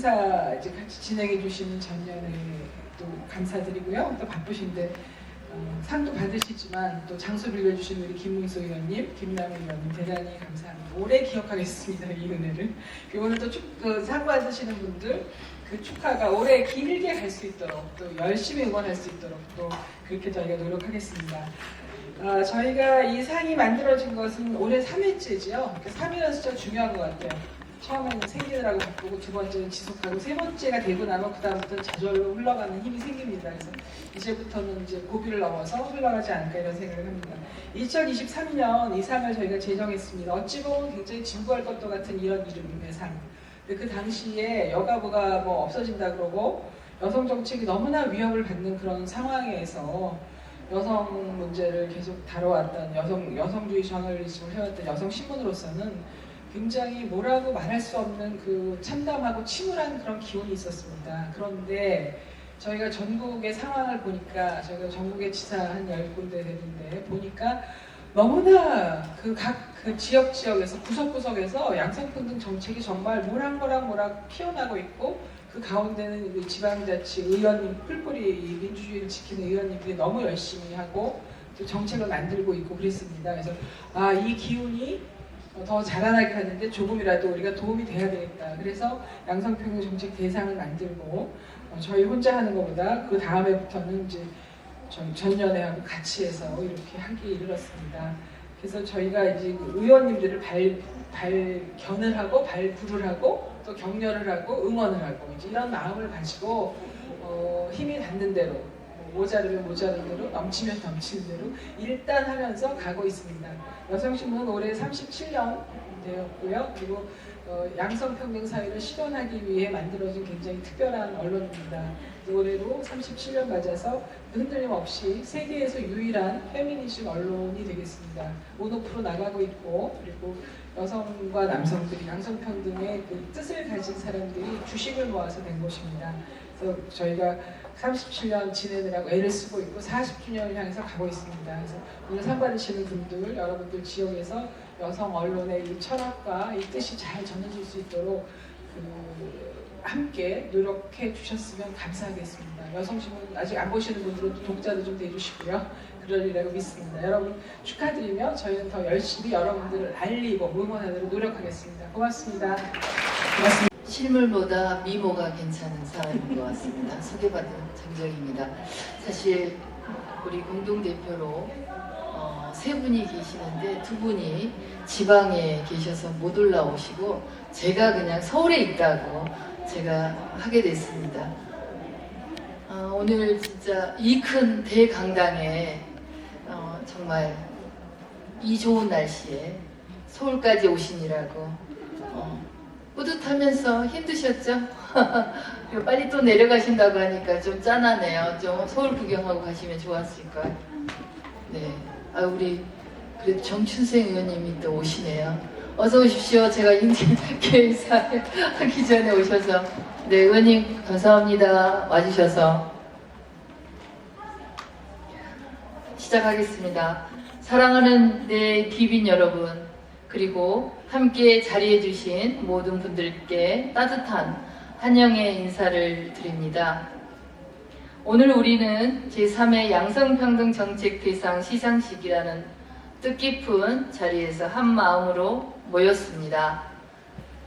행사 이제 같이 진행해 주시는 전년에 또 감사드리고요. 또 바쁘신데 어, 상도 받으시지만 또 장소 빌려주신 우리 김문수 의원님, 김남희 의원님 대단히 감사합니다. 오래 기억하겠습니다 이 은혜를. 오늘 또 축, 그, 상 받으시는 분들 그 축하가 오래 길게 갈 수 있도록 또 열심히 응원할 수 있도록 또 그렇게 저희가 노력하겠습니다. 어, 저희가 이 상이 만들어진 것은 올해 3회째지요. 그 3회는 진짜 중요한 것 같아요. 처음에는 생기느라고 바쁘고 두 번째는 지속하고 세 번째가 되고 나면 그 다음부터는 저절로 흘러가는 힘이 생깁니다. 그래서 이제부터는 이제 고비를 넘어서 흘러가지 않을까 이런 생각을 합니다. 2023년 이 상을 저희가 제정했습니다. 어찌 보면 굉장히 진부할 것도 같은 이런 이름의 상. 그 당시에 여가부가 뭐 없어진다 그러고 여성 정책이 너무나 위협을 받는 그런 상황에서 여성 문제를 계속 다뤄왔던 여성 여성주의 저널리즘을 해왔던 여성 신문으로서는 굉장히 뭐라고 말할 수 없는 그 참담하고 침울한 그런 기운이 있었습니다. 그런데 저희가 전국의 상황을 보니까 저희가 전국의 지사 한열 군데 되는데 보니까 너무나 그각그 지역 지역에서 구석구석에서 양성평등 정책이 정말 모락모락 모락 피어나고 있고 그 가운데는 그 지방자치 의원님 뿔뿔이 민주주의를 지키는 의원님들이 너무 열심히 하고 또 정책을 만들고 있고 그랬습니다. 그래서 아 이 기운이 더 자라나게 하는데 조금이라도 우리가 도움이 돼야 되겠다. 그래서 양성평등 정책 대상을 만들고 어, 저희 혼자 하는 것보다 그 다음에부터는 이제 저희 전년회하고 같이 해서 이렇게 하기에 이르렀습니다. 그래서 저희가 이제 그 의원님들을 발, 발견을 하고 발굴을 하고 또 격려를 하고 응원을 하고 이제 이런 마음을 가지고 어, 힘이 닿는 대로 뭐 모자르면 모자른 대로 넘치면 넘치는 대로 일단 하면서 가고 있습니다. 여성신문은 올해 37년 되었고요. 그리고 어, 양성평등 사회를 실현하기 위해 만들어진 굉장히 특별한 언론입니다. 올해로 37년 맞아서 흔들림 없이 세계에서 유일한 페미니즘 언론이 되겠습니다. 온오프로 나가고 있고 그리고 여성과 남성들이 양성평등의 그 뜻을 가진 사람들이 주식을 모아서 된 곳입니다. 그래서 저희가 37년 지내느라고 애를 쓰고 있고 40주년을 향해서 가고 있습니다. 그래서 오늘 상 받으시는 분들, 여러분들 지역에서 여성 언론의 이 철학과 이 뜻이 잘 전해질 수 있도록 그 함께 노력해 주셨으면 감사하겠습니다. 여성신문 아직 안 보시는 분들은 또 독자도 좀 돼주시고요. 그러리라고 믿습니다. 여러분 축하드리며 저희는 더 열심히 여러분들을 알리고 응원하도록 노력하겠습니다. 고맙습니다. 고맙습니다. 실물보다 미모가 괜찮은 사람인 것 같습니다. 소개받은 정정입니다. 사실 우리 공동대표로 어, 세 분이 계시는데 두 분이 지방에 계셔서 못 올라오시고 제가 그냥 서울에 있다고 제가 하게 됐습니다. 어, 오늘 진짜 이 큰 대강당에 어, 정말 이 좋은 날씨에 서울까지 오시니라고 어, 뿌듯하면서 힘드셨죠? 빨리 또 내려가신다고 하니까 좀 짠하네요. 좀 서울 구경하고 가시면 좋았을 걸. 네. 아 우리 그래도 정춘생 의원님이 또 오시네요. 어서 오십시오. 제가 인사 하기 전에 오셔서 네 의원님 감사합니다. 와주셔서 시작하겠습니다. 사랑하는 내 귀빈 여러분 그리고 함께 자리해 주신 모든 분들께 따뜻한 환영의 인사를 드립니다. 오늘 우리는 제3회 양성평등 정책 대상 시상식이라는 뜻깊은 자리에서 한 마음으로 모였습니다.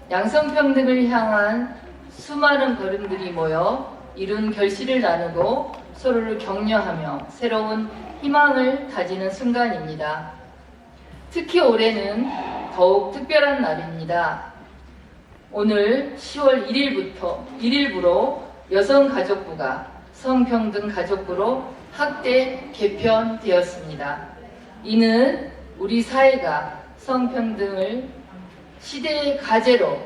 양성평등을 향한 수많은 걸음들이 모여 이룬 결실을 나누고 서로를 격려하며 새로운 희망을 가지는 순간입니다. 특히 올해는 더욱 특별한 날입니다. 오늘 10월 1일부터 1일부로 여성가족부가 성평등 가족부로 확대 개편되었습니다. 이는 우리 사회가 성평등을 시대의 과제로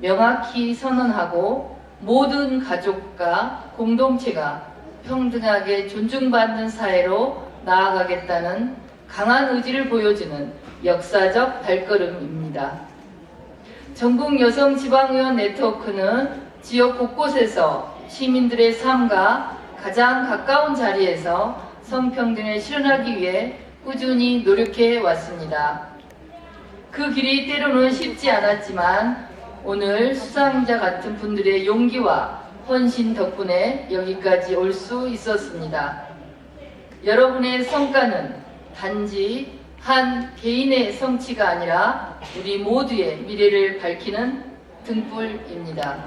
명확히 선언하고 모든 가족과 공동체가 평등하게 존중받는 사회로 나아가겠다는 강한 의지를 보여주는 역사적 발걸음입니다. 전국 여성 지방의원 네트워크는 지역 곳곳에서 시민들의 삶과 가장 가까운 자리에서 성평등을 실현하기 위해 꾸준히 노력해 왔습니다. 그 길이 때로는 쉽지 않았지만 오늘 수상자 같은 분들의 용기와 헌신 덕분에 여기까지 올 수 있었습니다. 여러분의 성과는 단지 한 개인의 성취가 아니라 우리 모두의 미래를 밝히는 등불입니다.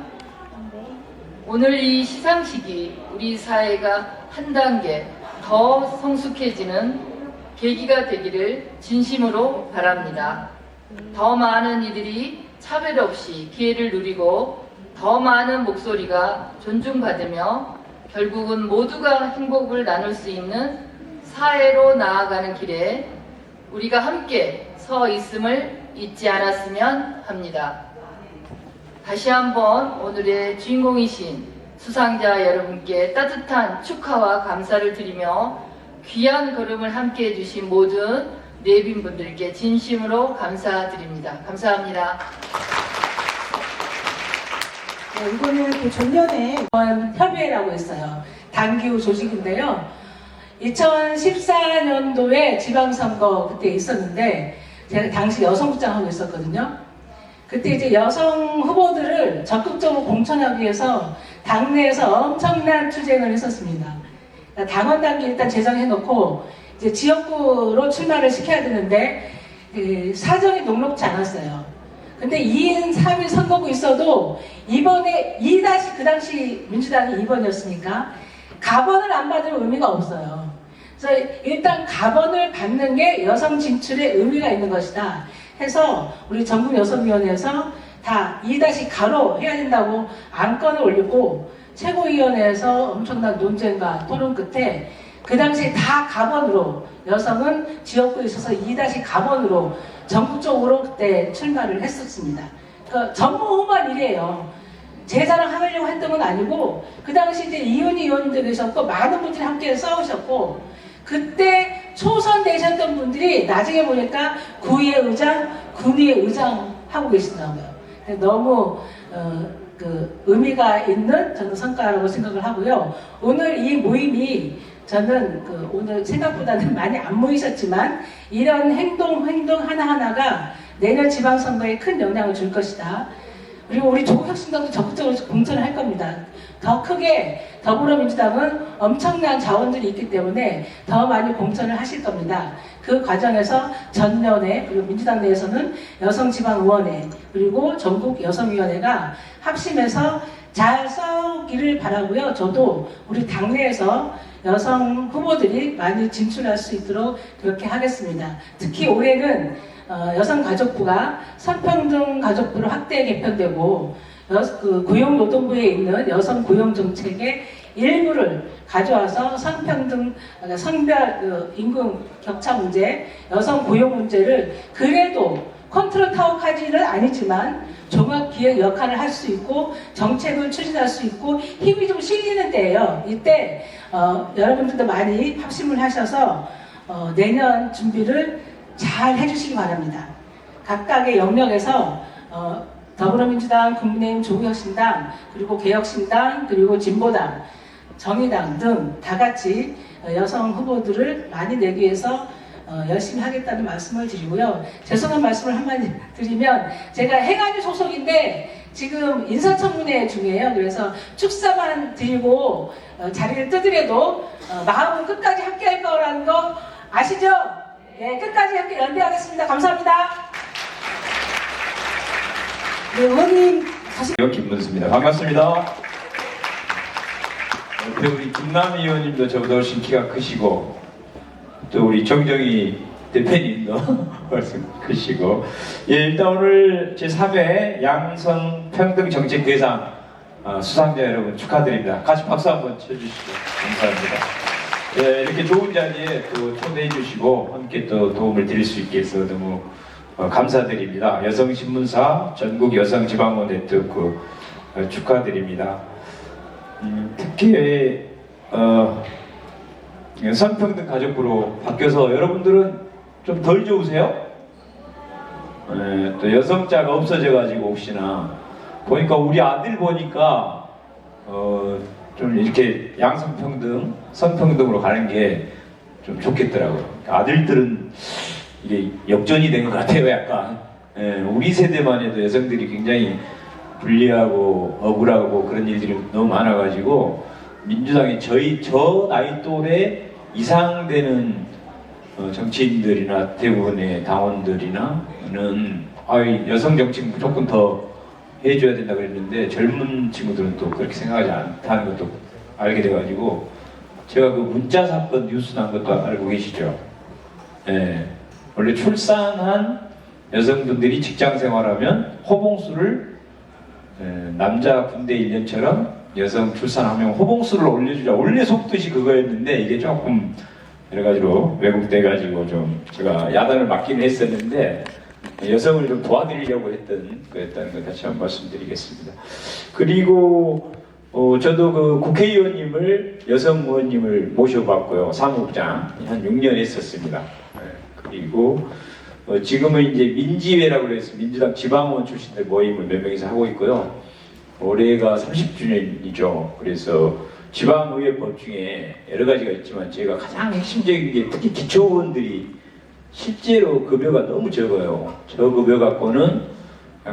오늘 이 시상식이 우리 사회가 한 단계 더 성숙해지는 계기가 되기를 진심으로 바랍니다. 더 많은 이들이 차별 없이 기회를 누리고 더 많은 목소리가 존중받으며 결국은 모두가 행복을 나눌 수 있는 사회로 나아가는 길에 우리가 함께 서 있음을 잊지 않았으면 합니다. 다시 한번 오늘의 주인공이신 수상자 여러분께 따뜻한 축하와 감사를 드리며 귀한 걸음을 함께 해주신 모든 내빈분들께 진심으로 감사드립니다. 감사합니다. 네, 이거는 그 종년의 협의회라고 있어요. 단기후 조직인데요. 2014년도에 지방선거 그때 있었는데 제가 당시 여성부장 하고 있었거든요. 그때 이제 여성 후보들을 적극적으로 공천하기 위해서 당내에서 엄청난 투쟁을 했었습니다. 그러니까 당원 단계 일단 제정해 놓고 이제 지역구로 출마를 시켜야 되는데 그 사정이 녹록지 않았어요. 근데 2인 3인 선거구 있어도 이번에 2 다시 그 당시 민주당이 2번이었으니까 가번을 안 받으면 의미가 없어요. 그래서 일단 가번을 받는 게 여성 진출에 의미가 있는 것이다. 해서 우리 전국 여성위원회에서 다2 다시 가로 해야 된다고 안건을 올리고 최고위원회에서 엄청난 논쟁과 토론 끝에 그 당시 다 가번으로 여성은 지역구에 있어서 2 다시 가번으로 전국적으로 그때 출마를 했었습니다. 그 전무후무한 일이에요. 제 자랑 하려고 했던 건 아니고 그 당시 이제 이윤희 의원님도 계셨고 많은 분들이 함께 싸우셨고 그때 초선되셨던 분들이 나중에 보니까 구의회 의장, 군의회 의장 하고 계시더라고요. 너무 어, 그 의미가 있는 저는 성과라고 생각을 하고요. 오늘 이 모임이 저는 그 오늘 생각보다는 많이 안 모이셨지만 이런 행동 행동 하나 하나가 내년 지방선거에 큰 영향을 줄 것이다. 그리고 우리 조국혁신당도 적극적으로 공천을 할 겁니다. 더 크게 더불어민주당은 엄청난 자원들이 있기 때문에 더 많이 공천을 하실 겁니다. 그 과정에서 전년에 그리고 민주당 내에서는 여성지방의원회 그리고 전국 여성위원회가 합심해서 잘 싸우기를 바라고요. 저도 우리 당내에서 여성 후보들이 많이 진출할 수 있도록 그렇게 하겠습니다. 특히 올해는 어, 여성가족부가 성평등 가족부로 확대 개편되고 여, 그 고용노동부에 있는 여성 고용 정책의 일부를 가져와서 성평등, 그러니까 성별 그 임금 격차 문제, 여성 고용 문제를 그래도 컨트롤 타워까지는 아니지만 종합 기획 역할을 할 수 있고 정책을 추진할 수 있고 힘이 좀 실리는 때예요. 이때 어, 여러분들도 많이 합심을 하셔서 어, 내년 준비를 잘 해주시기 바랍니다. 각각의 영역에서 어, 더불어민주당, 국민의힘, 조국혁신당, 그리고 개혁신당, 그리고 진보당, 정의당 등 다 같이 어, 여성 후보들을 많이 내기 위해서 어, 열심히 하겠다는 말씀을 드리고요. 죄송한 말씀을 한마디 드리면 제가 행안위 소속인데 지금 인사청문회 중이에요. 그래서 축사만 드리고 어, 자리를 뜨더라도 어, 마음은 끝까지 함께할 거라는 거 아시죠? 네, 끝까지 함께 연대하겠습니다. 감사합니다. 네, 의원님 다시 김문수입니다. 반갑습니다. 옆에 우리 김남희 의원님도 저보다 훨씬 키가 크시고 또 우리 정정희 대표님도 훨씬 크시고 예 일단 오늘 제3회 양성 평등 정책 대상 어, 수상자 여러분 축하드립니다. 같이 박수 한번 쳐주시죠. 감사합니다. 예, 이렇게 좋은 자리에 또 초대해 주시고 함께 또 도움을 드릴 수 있게 해서 너무 어, 감사드립니다. 여성신문사 전국 여성지방원 네트워크 어, 축하드립니다. 음, 특히 어, 성평등 가족부로 바뀌어서 여러분들은 좀 덜 좋으세요? 예, 또 여성자가 없어져가지고 혹시나 보니까 우리 아들 보니까 어, 좀 이렇게 양성평등, 성평등으로 가는 게 좀 좋겠더라고요. 아들들은 이게 역전이 된 것 같아요, 약간. 예, 우리 세대만 해도 여성들이 굉장히 불리하고 억울하고 그런 일들이 너무 많아가지고 민주당이 저희 저 나이 또래 이상 되는 어, 정치인들이나 대부분의 당원들이나는 아이 여성 정치 무조건 더 해줘야 된다 그랬는데 젊은 친구들은 또 그렇게 생각하지 않다는 것도 알게 돼가지고 제가 그 문자 사건 뉴스 난 것도 알고 계시죠? 예. 원래 출산한 여성분들이 직장 생활하면 호봉수를 예, 남자 군대 1년처럼 여성 출산하면 호봉수를 올려주자. 원래 속뜻이 그거였는데 이게 조금 여러 가지로 왜곡돼가지고 좀 제가 야단을 맞긴 했었는데 여성을 좀 도와드리려고 했던 거였다는 걸 다시 한번 말씀드리겠습니다. 그리고 어, 저도 그 국회의원님을 여성 의원님을 모셔봤고요. 사무국장 한 6년 했었습니다. 네, 그리고 어, 지금은 이제 민지회라고 해서 민주당 지방의원 출신들 모임을 몇 명이서 하고 있고요. 올해가 30주년이죠. 그래서 지방의회법 중에 여러 가지가 있지만 제가 가장 핵심적인 게 특히 기초의원들이 실제로 급여가 너무 적어요. 저 급여 갖고는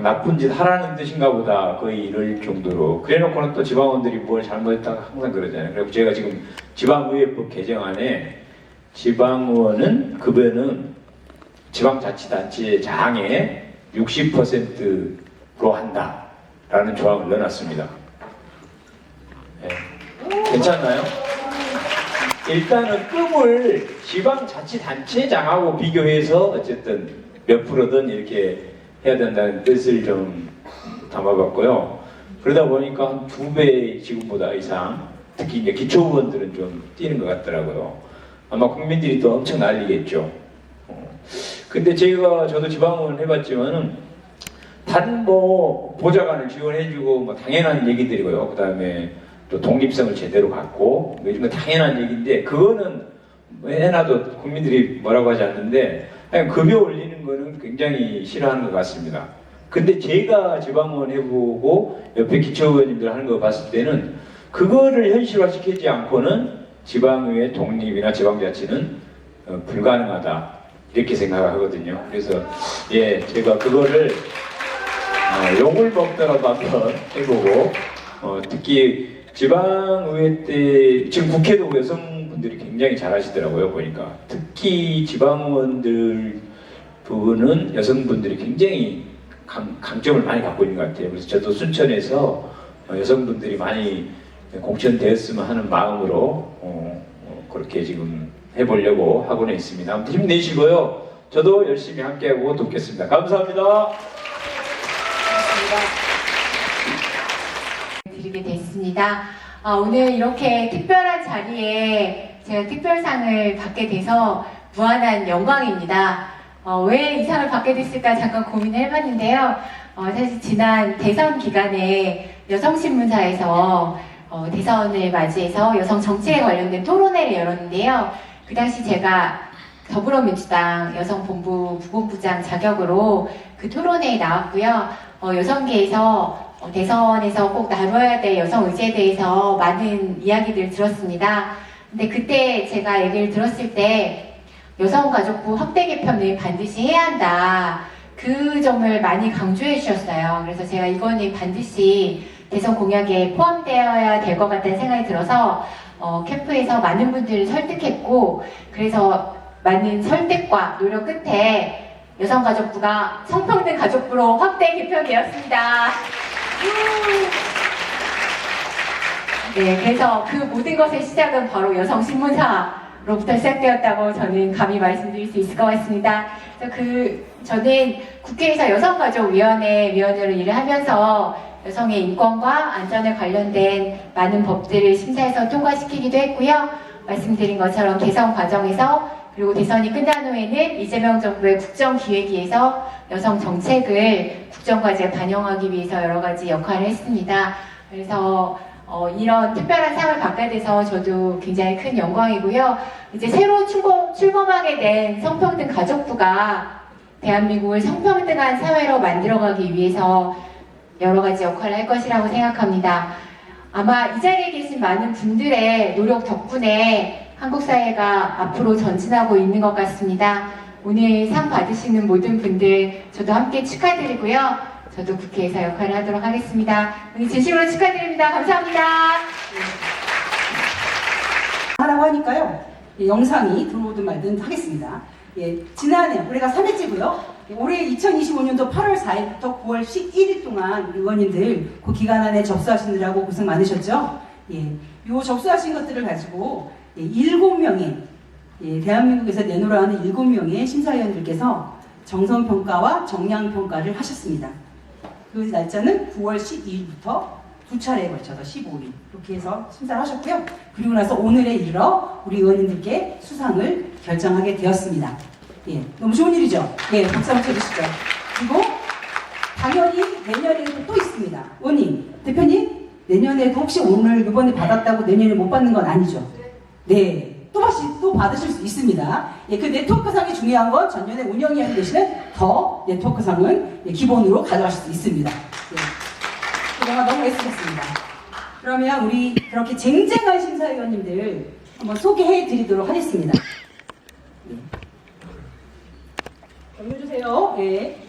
나쁜 짓 하라는 뜻인가 보다 거의 이럴 정도로 그래놓고는 또 지방원들이 뭘 잘못했다가 항상 그러잖아요. 그리고 제가 지금 지방의회법 개정안에 지방의원은 급여는 지방자치단체의 장에 60%로 한다라는 조항을 넣어놨습니다. 네. 괜찮나요? 일단은 급을 지방자치단체장하고 비교해서 어쨌든 몇 프로든 이렇게 해야 된다는 뜻을 좀 담아봤고요. 그러다 보니까 한 두 배 지금보다 이상 특히 이제 기초의원들은 좀 뛰는 것 같더라고요. 아마 국민들이 또 엄청 난리겠죠. 어. 근데 제가 저도 지방의원 해봤지만은 다른 뭐 보좌관을 지원해주고 뭐 당연한 얘기들이고요. 그 다음에 또 독립성을 제대로 갖고 뭐 이런 거 당연한 얘기인데 그거는 뭐 해놔도 국민들이 뭐라고 하지 않는데 급여 올리는 거는 굉장히 싫어하는 것 같습니다. 근데 제가 지방의원 해보고 옆에 기초의원님들 하는 거 봤을 때는 그거를 현실화시키지 않고는 지방의회 독립이나 지방자치는 어, 불가능하다 이렇게 생각하거든요. 그래서 예 제가 그거를 어, 욕을 먹더라도 한번 해보고 어, 특히 지방의회 때 지금 국회도 여성분들이 굉장히 잘하시더라고요 보니까 특히 지방의원들 부분은 여성분들이 굉장히 강, 강점을 많이 갖고 있는 것 같아요. 그래서 저도 순천에서 어, 여성분들이 많이 공천되었으면 하는 마음으로 어, 어, 그렇게 지금 해보려고 하고는 있습니다. 아무튼 힘내시고요. 저도 열심히 함께하고 돕겠습니다. 감사합니다. 드리게 됐습니다. 아, 오늘 이렇게 특별한 자리에 제가 특별상을 받게 돼서 무한한 영광입니다. 어, 왜 이 상을 받게 됐을까 잠깐 고민을 해봤는데요. 어, 사실 지난 대선 기간에 여성신문사에서 어, 대선을 맞이해서 여성 정치에 관련된 토론회를 열었는데요. 그 당시 제가 더불어민주당 여성본부 부본부장 자격으로 그 토론회에 나왔고요. 어, 여성계에서 어, 대선에서 꼭 다뤄야 될 여성 의제에 대해서 많은 이야기들 들었습니다. 근데 그때 제가 얘기를 들었을 때 여성가족부 확대 개편을 반드시 해야 한다. 그 점을 많이 강조해 주셨어요. 그래서 제가 이거는 반드시 대선 공약에 포함되어야 될 것 같다는 생각이 들어서 어, 캠프에서 많은 분들을 설득했고 그래서 많은 설득과 노력 끝에 여성가족부가 성평등 가족부로 확대 개편되었습니다. 네, 그래서 그 모든 것의 시작은 바로 여성신문사로부터 시작되었다고 저는 감히 말씀드릴 수 있을 것 같습니다. 그래서 그, 저는 국회에서 여성가족위원회 위원으로 일을 하면서 여성의 인권과 안전에 관련된 많은 법들을 심사해서 통과시키기도 했고요. 말씀드린 것처럼 개선 과정에서 그리고 대선이 끝난 후에는 이재명 정부의 국정기획위에서 여성 정책을 국정과제에 반영하기 위해서 여러 가지 역할을 했습니다. 그래서 어, 이런 특별한 상을 받게 돼서 저도 굉장히 큰 영광이고요. 이제 새로 출범, 출범하게 된 성평등 가족부가 대한민국을 성평등한 사회로 만들어가기 위해서 여러 가지 역할을 할 것이라고 생각합니다. 아마 이 자리에 계신 많은 분들의 노력 덕분에 한국 사회가 앞으로 전진하고 있는 것 같습니다. 오늘 상 받으시는 모든 분들 저도 함께 축하드리고요. 저도 국회의사 역할을 하도록 하겠습니다. 오늘 진심으로 축하드립니다. 감사합니다. 하라고 하니까요. 예, 영상이 들어오든 말든 하겠습니다. 예, 지난해 올해가 3회째고요. 올해 2025년도 8월 4일부터 9월 11일 동안 의원님들 그 기간 안에 접수하시느라고 고생 많으셨죠? 예, 요 접수하신 것들을 가지고 예, 7명의 예, 대한민국에서 내놓으라 하는 7명의 심사위원들께서 정성평가와 정량평가를 하셨습니다. 그 날짜는 9월 12일부터 두 차례에 걸쳐서 15일 이렇게 해서 심사를 하셨고요. 그리고 나서 오늘에 이르러 우리 의원님들께 수상을 결정하게 되었습니다. 예, 너무 좋은 일이죠. 예, 박수 한번 쳐주시죠. 그리고 당연히 내년에도 또 있습니다. 의원님, 대표님, 내년에도 혹시 오늘 이번에 받았다고 내년에 못 받는 건 아니죠? 네, 또 다시 또 받으실 수 있습니다. 예, 그 네트워크상이 중요한 건 전년에 운영위원 되시는 더 네트워크상은 예, 기본으로 가져가실 수 있습니다. 예. 제가 너무 애쓰겠습니다. 그러면 우리 그렇게 쟁쟁한 심사위원님들 한번 소개해 드리도록 하겠습니다. 경례 주세요. 예.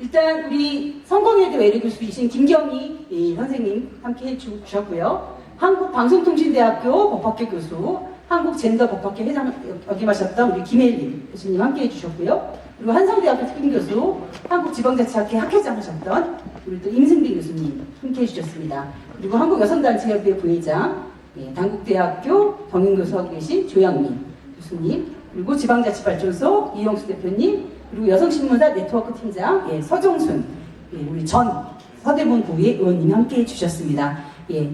일단 우리 성공회대 외래 교수이신 김경희 예, 선생님 함께 해주셨고요. 한국방송통신대학교 법학교 교수, 한국젠더법학회 회장 역임하셨던 우리 김혜림 교수님 함께 해주셨고요. 그리고 한성대학교 특임교수, 한국지방자치학회 학회장 하셨던 우리 또 임승빈 교수님 함께 해주셨습니다. 그리고 한국여성단체협회 부회장, 예, 단국대학교 경영교수하고 계신 조양민 교수님, 그리고 지방자치발전소 이영수 대표님, 그리고 여성신문사 네트워크 팀장 예, 서정순, 예, 우리 전 서대문 구의 의원님이 함께 해주셨습니다. 예,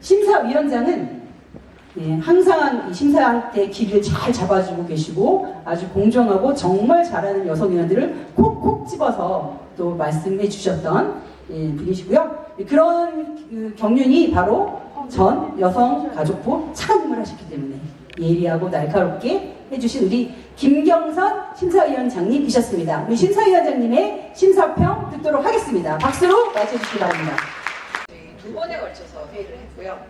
심사위원장은 예, 항상 이 심사할 때 길을 잘 잡아주고 계시고 아주 공정하고 정말 잘하는 여성위원들을 콕콕 집어서 또 말씀해 주셨던 예, 분이시고요. 예, 그런 그 경륜이 바로 전 여성가족부 차관님을 하셨기 때문에 예리하고 날카롭게 해주신 우리 김경선 심사위원장님이셨습니다. 우리 심사위원장님의 심사평 듣도록 하겠습니다. 박수로 맞이해 주시기 바랍니다. 두 번에 걸쳐서 회의를 했고요.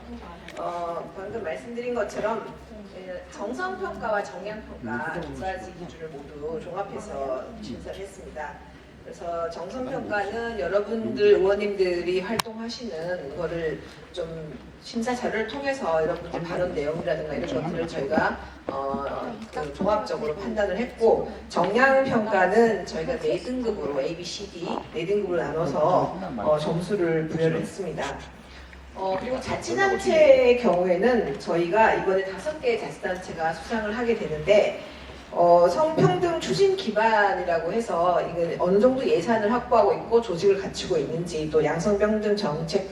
어, 방금 말씀드린 것처럼 저희는 정성평가와 정량평가 두 가지 기준을 모두 종합해서 심사를 했습니다. 그래서 정성평가는 여러분들 의원님들이 활동하시는 거를 좀 심사 자료를 통해서 여러분들 발언 내용이라든가 이런 것들을 저희가 어, 그 종합적으로 판단을 했고 정량 평가는 저희가 네 등급으로 A, B, C, D 네 등급으로 나눠서 어, 점수를 부여를 했습니다. 어, 그리고 자치단체의 경우에는 저희가 이번에 다섯 개의 자치단체가 수상을 하게 되는데 어, 성평등 추진 기반이라고 해서 이거 어느 정도 예산을 확보하고 있고 조직을 갖추고 있는지 또 양성평등 정책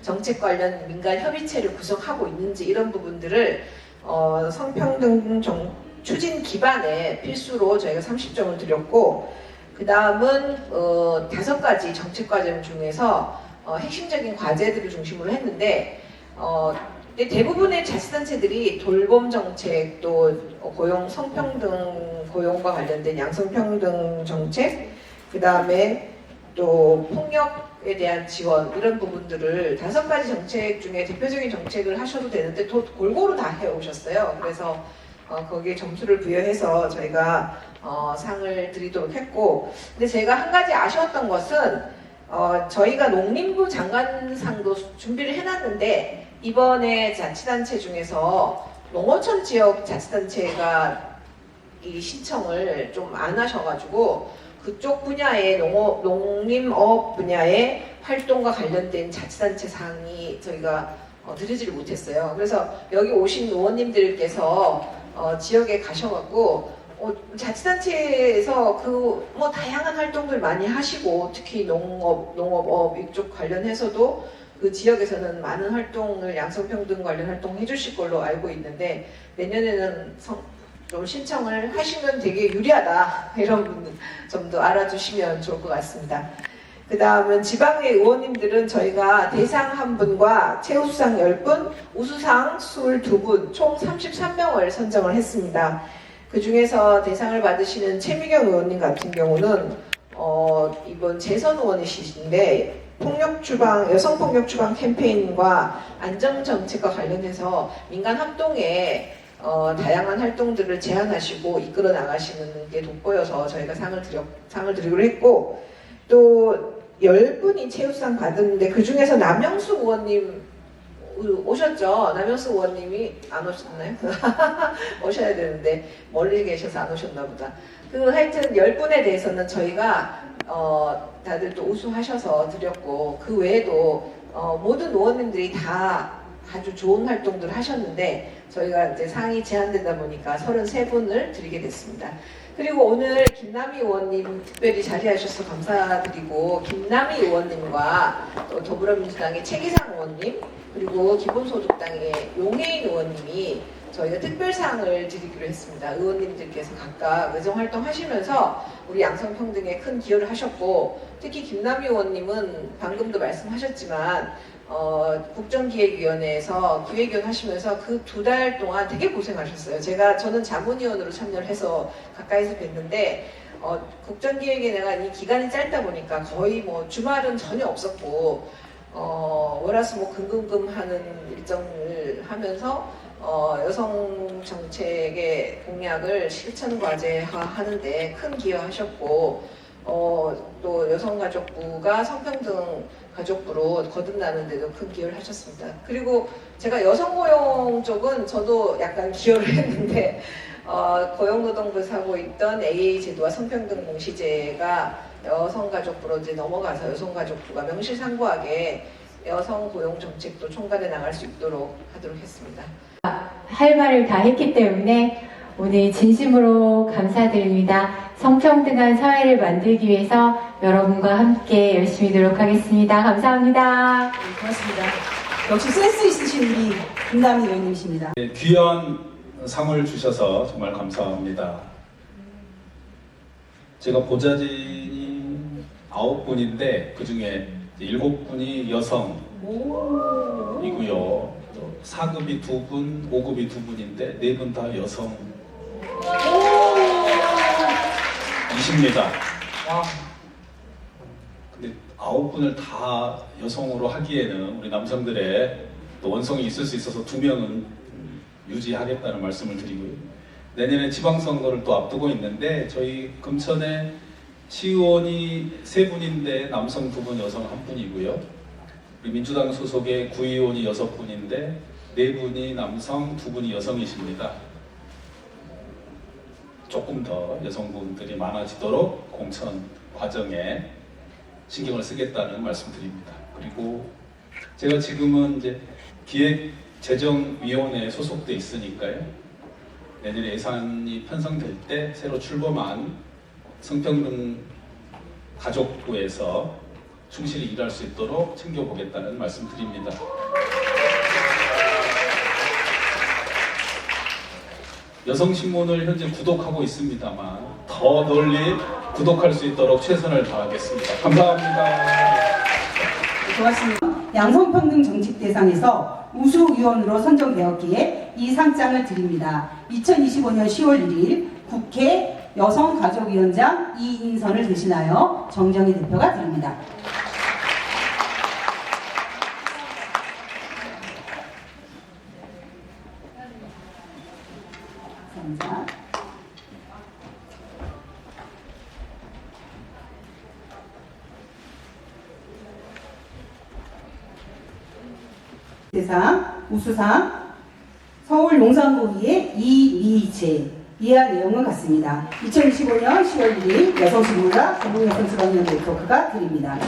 정책 관련 민간 협의체를 구성하고 있는지 이런 부분들을 어, 성평등 정, 추진 기반에 필수로 저희가 30점을 드렸고 그 다음은 어, 다섯 가지 정책 과정 중에서 어, 핵심적인 과제들을 중심으로 했는데 어, 근데 대부분의 자치단체들이 돌봄 정책 또 고용 성평등 고용과 관련된 양성평등 정책 그 다음에 또 폭력에 대한 지원 이런 부분들을 다섯 가지 정책 중에 대표적인 정책을 하셔도 되는데 또 골고루 다 해오셨어요. 그래서 어, 거기에 점수를 부여해서 저희가 어, 상을 드리도록 했고 근데 제가 한 가지 아쉬웠던 것은 어, 저희가 농림부 장관상도 준비를 해놨는데 이번에 자치단체 중에서 농어촌 지역 자치단체가 이 신청을 좀 안 하셔가지고 그쪽 분야의 농어, 농림업 분야의 활동과 관련된 자치단체 상이 저희가 어, 드리지를 못했어요. 그래서 여기 오신 의원님들께서 어, 지역에 가셔갖고 어, 자치단체에서 그 뭐 다양한 활동들 많이 하시고 특히 농업, 농업업 이쪽 관련해서도 그 지역에서는 많은 활동을 양성평등 관련 활동 해주실 걸로 알고 있는데 내년에는 성- 좀 신청을 하시면 되게 유리하다 이런 부분 좀더 알아주시면 좋을 것 같습니다. 그 다음은 지방의 의원님들은 저희가 대상 한 분과 최우수상 10분, 우수상 22분, 총 33명을 선정을 했습니다. 그 중에서 대상을 받으시는 최미경 의원님 같은 경우는 어, 이번 재선 의원이시신데 폭력 주방 여성 폭력 주방 캠페인과 안정 정책과 관련해서 민간 합동에 어, 다양한 활동들을 제안하시고 이끌어 나가시는 게 돋보여서 저희가 상을 드려 상을 드리기로 했고 또 10분이 최우수상 받았는데 그 중에서 남영수 의원님 오셨죠? 남영수 의원님이 안 오셨나요? 오셔야 되는데 멀리 계셔서 안 오셨나 보다. 그 하여튼 10분에 대해서는 저희가 어, 다들 또 우수하셔서 드렸고 그 외에도 어, 모든 의원님들이 다 아주 좋은 활동들 하셨는데 저희가 이제 상이 제한되다 보니까 33분을 드리게 됐습니다. 그리고 오늘 김남희 의원님 특별히 자리하셔서 감사드리고 김남희 의원님과 또 더불어민주당의 최기상 의원님 그리고 기본소득당의 용해인 의원님이 저희가 특별상을 드리기로 했습니다. 의원님들께서 각각 의정 활동 하시면서 우리 양성평등에 큰 기여를 하셨고 특히 김남희 의원님은 방금도 말씀하셨지만 어, 국정기획위원회에서 기획위원 하시면서 그 두 달 동안 되게 고생하셨어요. 제가 저는 자문위원으로 참여를 해서 가까이서 뵀는데 어, 국정기획위원회가 이 기간이 짧다 보니까 거의 뭐 주말은 전혀 없었고 어, 월화수목 금금금 하는 일정을 하면서 어, 여성 정책의 공약을 실천 과제화 하는데 큰 기여하셨고 어, 또 여성가족부가 성평등 가족부로 거듭나는 데도 큰 기여를 하셨습니다. 그리고 제가 여성 고용 쪽은 저도 약간 기여를 했는데 어, 고용노동부에서 하고 있던 AA 제도와 성평등 공시제가 여성가족부로 이제 넘어가서 여성가족부가 명실상부하게 여성 고용 정책도 총괄해 나갈 수 있도록 하도록 했습니다. 할 말을 다 했기 때문에 오늘 진심으로 감사드립니다. 성평등한 사회를 만들기 위해서 여러분과 함께 열심히 노력하겠습니다. 감사합니다. 네, 고맙습니다. 역시 센스 있으신 우리 김남희 의원님이십니다. 네, 귀한 상을 주셔서 정말 감사합니다. 제가 보좌진이 아홉 분인데 그 중에 일곱 분이 여성이고요. 또 4급이 두 분, 5급이 두 분인데 네 분 다 여성. 이십니다. 근데 아홉 분을 다 여성으로 하기에는 우리 남성들의 또 원성이 있을 수 있어서 두 명은 유지하겠다는 말씀을 드리고요. 내년에 지방선거를 또 앞두고 있는데 저희 금천에 시의원이 세 분인데 남성 두 분, 여성 한 분이고요. 우리 민주당 소속의 구의원이 여섯 분인데 네 분이 남성, 두 분이 여성이십니다. 조금 더 여성분들이 많아지도록 공천 과정에 신경을 쓰겠다는 말씀드립니다. 그리고 제가 지금은 이제 기획재정위원회에 소속돼 있으니까요. 내년에 예산이 편성될 때 새로 출범한 성평등 가족부에서 충실히 일할 수 있도록 챙겨보겠다는 말씀드립니다. 여성신문을 현재 구독하고 있습니다만 더 널리 구독할 수 있도록 최선을 다하겠습니다. 감사합니다. 네, 고맙습니다. 양성평등 정책 대상에서 우수위원으로 선정되었기에 이 상장을 드립니다. 2025년 10월 1일 국회 여성가족위원장 이인선을 대신하여 정정희 대표가 드립니다. 대상 우수상 서울 용산구의회 이미재 이하 내용은 같습니다. 2025년 10월 1일 여성신문과 전국여성지방연대 토크가 드립니다.